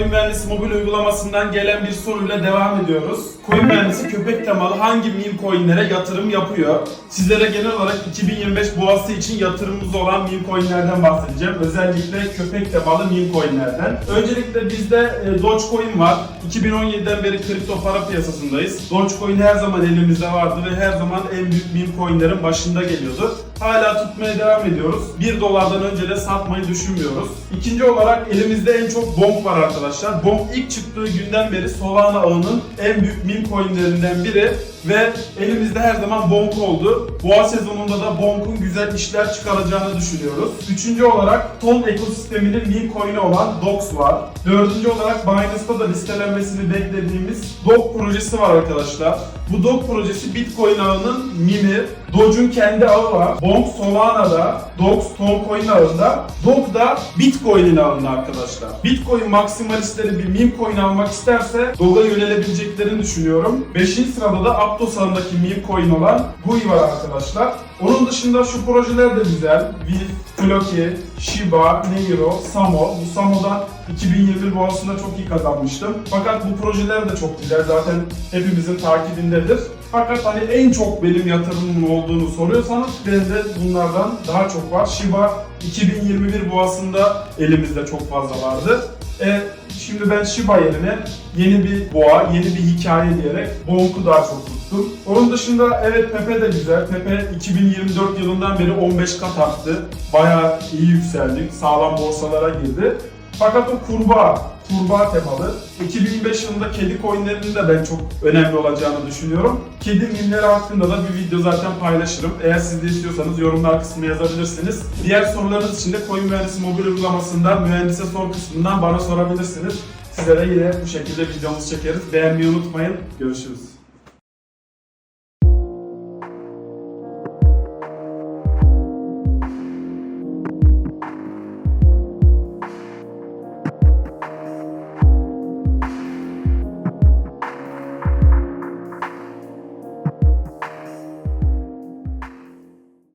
Coin Mühendisi mobil uygulamasından gelen bir soruyla devam ediyoruz. Coin Mühendisi köpek temalı hangi meme coinlere yatırım yapıyor? Sizlere genel olarak 2025 boğası için yatırımımız olan meme coinlerden bahsedeceğim. Özellikle köpek temalı meme coinlerden. Öncelikle bizde e, Dogecoin var. 2017'den beri kripto para piyasasındayız. Dogecoin her zaman elimizde vardı ve her zaman en büyük meme coinlerin başında geliyordu. Hala tutmaya devam ediyoruz. 1 dolardan önce de satmayı düşünmüyoruz. İkinci olarak elimizde en çok Bonk var arkadaşlar. Bonk ilk çıktığı günden beri Solana ağının en büyük meme coinlerinden biri ve elimizde her zaman Bonk oldu. Boğa sezonunda da Bonk'un güzel işler çıkaracağını düşünüyoruz. Üçüncü olarak ton ekosisteminin meme coin'i olan Dox var. Dördüncü olarak Binance'da da listelenmesini beklediğimiz Dog projesi var arkadaşlar. Bu Dog projesi Bitcoin ağının mimi. Doge'un kendi ağı var. Bonk Solana'da, Dox Toncoin ağında, Dog da Bitcoin'in ağında arkadaşlar. Bitcoin maksimalistleri bir meme coin almak isterse Dog'a yönelebileceklerini düşünüyorum. Beşinci sırada da Aptos ağındaki meme coin olan Gui var arkadaşlar. Onun dışında şu projeler de güzel. Vif, Floki, Shiba, Neiro, Samo. Bu Samo'dan 2021 boğasında çok iyi kazanmıştım. Fakat bu projeler de çok güzel. Zaten hepimizin takibindedir. Fakat hani en çok benim yatırımım olduğunu soruyorsanız bende bunlardan daha çok var. Shiba 2021 boğasında elimizde çok fazla vardı. E, şimdi ben Shiba yerine yeni bir boğa, yeni bir hikaye diyerek Bonk'u daha çok tuttum. Onun dışında evet Pepe de güzel. Pepe 2024 yılından beri 15 kat arttı. Bayağı iyi yükseldik. Sağlam borsalara girdi. Fakat o kurbağa, kurbağa temalı. 2025 yılında kedi coinlerinin de ben çok önemli olacağını düşünüyorum. Kedi mimleri hakkında da bir video zaten paylaşırım. Eğer siz de istiyorsanız yorumlar kısmına yazabilirsiniz. Diğer sorularınız için de Coin Mühendisi mobil uygulamasından mühendise sor kısmından bana sorabilirsiniz. Sizlere yine bu şekilde videomuzu çekeriz. Beğenmeyi unutmayın. Görüşürüz.